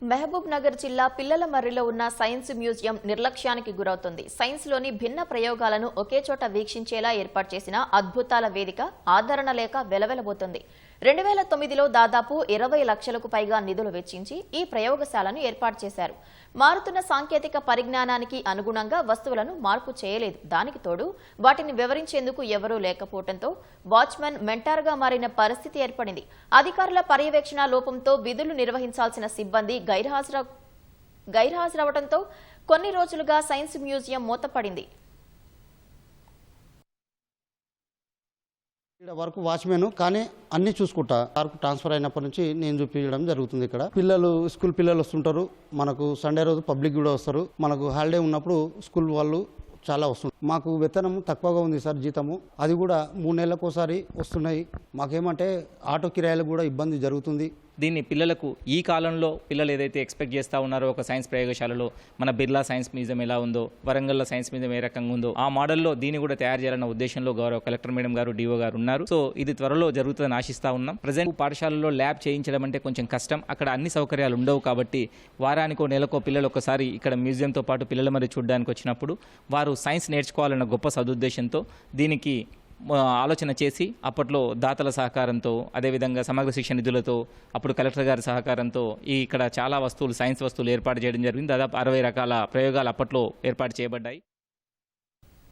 మహబూబ్ నగర్ జిల్లా పిల్లల మర్రిలో ఉన్న సైన్స్ మ్యూజియం నిర్లక్ష్యానికి గురవుతుంది. సైన్స్లోని భిన్న ప్రయోగాలను ఒకే చోట వీక్షించేలా ఏర్పాటు చేసిన అద్భుతాల వేదిక ఆదరణ లేక వెలవెలబోతుంది. రెండు వేల తొమ్మిదిలో దాదాపు ఇరవై లక్షలకు పైగా నిధులు వెచ్చించి ఈ ప్రయోగశాలను ఏర్పాటు చేశారు. మారుతున్న సాంకేతిక పరిజ్ఞానానికి అనుగుణంగా వస్తువులను మార్పు చేయలేదు. దానికి తోడు వాటిని వివరించేందుకు ఎవరూ లేకపోవడంతో వాచ్మెన్ మెంటార్గా మారిన పరిస్థితి ఏర్పడింది. అధికారుల పర్యవేక్షణ లోపంతో విధులు నిర్వహించాల్సిన సిబ్బంది గైర్హాజరు గైర్హాజరవడంతో కొన్ని రోజులుగా సైన్స్ మ్యూజియం మూతపడింది. ఇక్కడ వరకు వాచ్మెన్ కానీ అన్ని చూసుకుంటా. వరకు ట్రాన్స్ఫర్ అయినప్పటి నుంచి నేను చూపించడం జరుగుతుంది ఇక్కడ. పిల్లలు స్కూల్ పిల్లలు వస్తుంటారు. మనకు సండే రోజు పబ్లిక్ కూడా వస్తారు. మనకు హాలిడే ఉన్నప్పుడు స్కూల్ వాళ్ళు చాలా వస్తుంది మాకు వేతనం తక్కువగా ఉంది సార్ జీతము. అది కూడా మూడు నెలలకు ఒకసారి వస్తున్నాయి. మాకేమంటే ఆటో కిరాయిలకు కూడా ఇబ్బంది జరుగుతుంది. దీన్ని పిల్లలకు ఈ కాలంలో పిల్లలు ఏదైతే ఎక్స్పెక్ట్ చేస్తూ ఉన్నారో ఒక సైన్స్ ప్రయోగశాలలో మన బిర్లా సైన్స్ మ్యూజియం ఎలా ఉందో వరంగల్లో సైన్స్ మ్యూజియం ఏ రకంగా ఉందో ఆ మోడల్లో దీన్ని కూడా తయారు చేయాలన్న ఉద్దేశంలో గౌరవ కలెక్టర్ మేడం గారు డిఓ గారు ఉన్నారు. సో ఇది త్వరలో జరుగుతుందని ఆశిస్తా ఉన్నాం. ప్రజెంట్ పాఠశాలలో ల్యాబ్ చేయించడం అంటే కొంచెం కష్టం. అక్కడ అన్ని సౌకర్యాలు ఉండవు కాబట్టి వారానికో నెలకో పిల్లలు ఒకసారి ఇక్కడ మ్యూజియంతో పాటు పిల్లలు మరి చూడడానికి వచ్చినప్పుడు వారు సైన్స్ నేర్చుకోవాలన్న గొప్ప సదుద్దేశంతో దీనికి ఆలోచన చేసి అప్పట్లో దాతల సహకారంతో అదేవిధంగా సమగ్ర శిక్షణ నిధులతో అప్పుడు కలెక్టర్ గారి సహకారంతో ఈ ఇక్కడ చాలా వస్తువులు సైన్స్ వస్తువులు ఏర్పాటు చేయడం జరిగింది. దాదాపు అరవై రకాల ప్రయోగాలు అప్పట్లో ఏర్పాటు చేయబడ్డాయి.